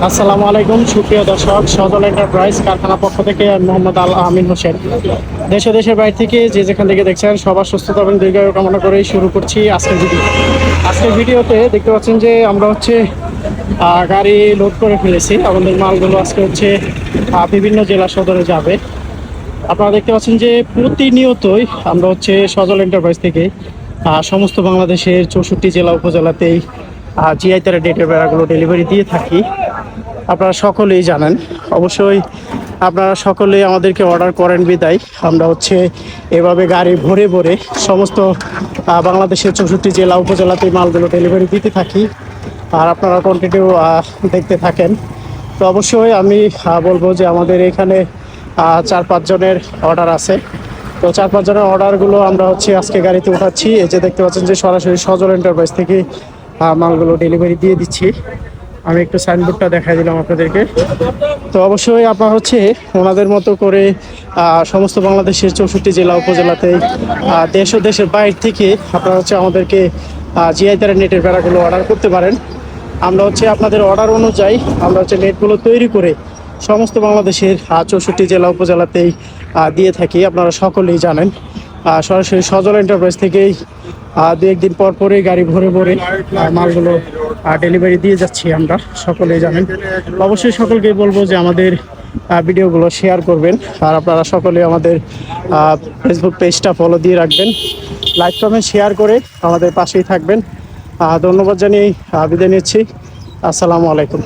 আসসালামু আলাইকুম, সুপ্রিয় দর্শক, সজল এন্টারপ্রাইজ কারখানা পক্ষ থেকে আমি মোহাম্মদ আল আমিন হোসেন। দেশে দেশের বাইরে থেকে যে যেখান থেকে দেখছেন, সবার সুস্থতা এবং দীর্ঘায়ু কামনা করেই শুরু করছি আজকের ভিডিও। আজকের ভিডিওতে দেখতে পাচ্ছেন যে আমরা হচ্ছে গাড়ি লোড করে ফেলেছি আমাদের মালগুলো আজকে হচ্ছে বিভিন্ন জেলা সদরে যাবে। আপনারা দেখতে পাচ্ছেন যে প্রতিনিয়তই আমরা হচ্ছে সজল এন্টারপ্রাইজ থেকে সমস্ত বাংলাদেশের চৌষট্টি জেলা উপজেলাতেই জিআই তারা ডেটের বেড়াগুলো ডেলিভারি দিয়ে থাকি। আপনারা সকলেই জানেন। অবশ্যই আপনারা সকলেই আমাদেরকে অর্ডার করেন বিদায়। আমরা হচ্ছে এভাবে গাড়ি ভরে ভরে সমস্ত বাংলাদেশের চৌষট্টি জেলা উপজেলাতে মালগুলো ডেলিভারি দিতে থাকি। আর আপনারা কন্টিনিউ দেখতে থাকেন। তো অবশ্যই আমি বলব যে আমাদের এখানে চার পাঁচজনের অর্ডার আছে। তো চার পাঁচজনের অর্ডারগুলো আমরা হচ্ছে আজকে গাড়িতে উঠাচ্ছি। এই যে দেখতে পাচ্ছেন যে সরাসরি সজল এন্টারপ্রাইজ থেকে মালগুলো ডেলিভারি দিয়ে দিচ্ছি। আমি একটু সাইনবোর্ডটা দেখাই দিলাম আপনাদেরকে। তো অবশ্যই আপনার হচ্ছে ওনাদের মতো করে সমস্ত বাংলাদেশের চৌষট্টি জেলা উপজেলাতে দেশ ও দেশের বাইরে থেকে আপনারা হচ্ছে আমাদেরকে জিআই তারা নেটের বেড়াগুলো অর্ডার করতে পারেন। আমরা হচ্ছে আপনাদের অর্ডার অনুযায়ী আমরা হচ্ছে নেটগুলো তৈরি করে সমস্ত বাংলাদেশের চৌষট্টি জেলা উপজেলাতেই দিয়ে থাকি। আপনারা সকলেই জানেন। সরাসরি সজল এন্টারপ্রাইজ থেকেই দু একদিন পর পরেই গাড়ি ভরে ভরে মালগুলো ডেলিভারি দিয়ে যাচ্ছি আমরা, সকলেই জানেন। অবশ্যই সকলকে বলব যে আমাদের ভিডিওগুলো শেয়ার করবেন, আর আপনারা সকলে আমাদের ফেসবুক পেজটা ফলো দিয়ে রাখবেন। লাইক কমেন্ট শেয়ার করে আমাদের পাশেই থাকবেন। ধন্যবাদ জানিয়ে বিদায় নিচ্ছি। আসসালামু আলাইকুম।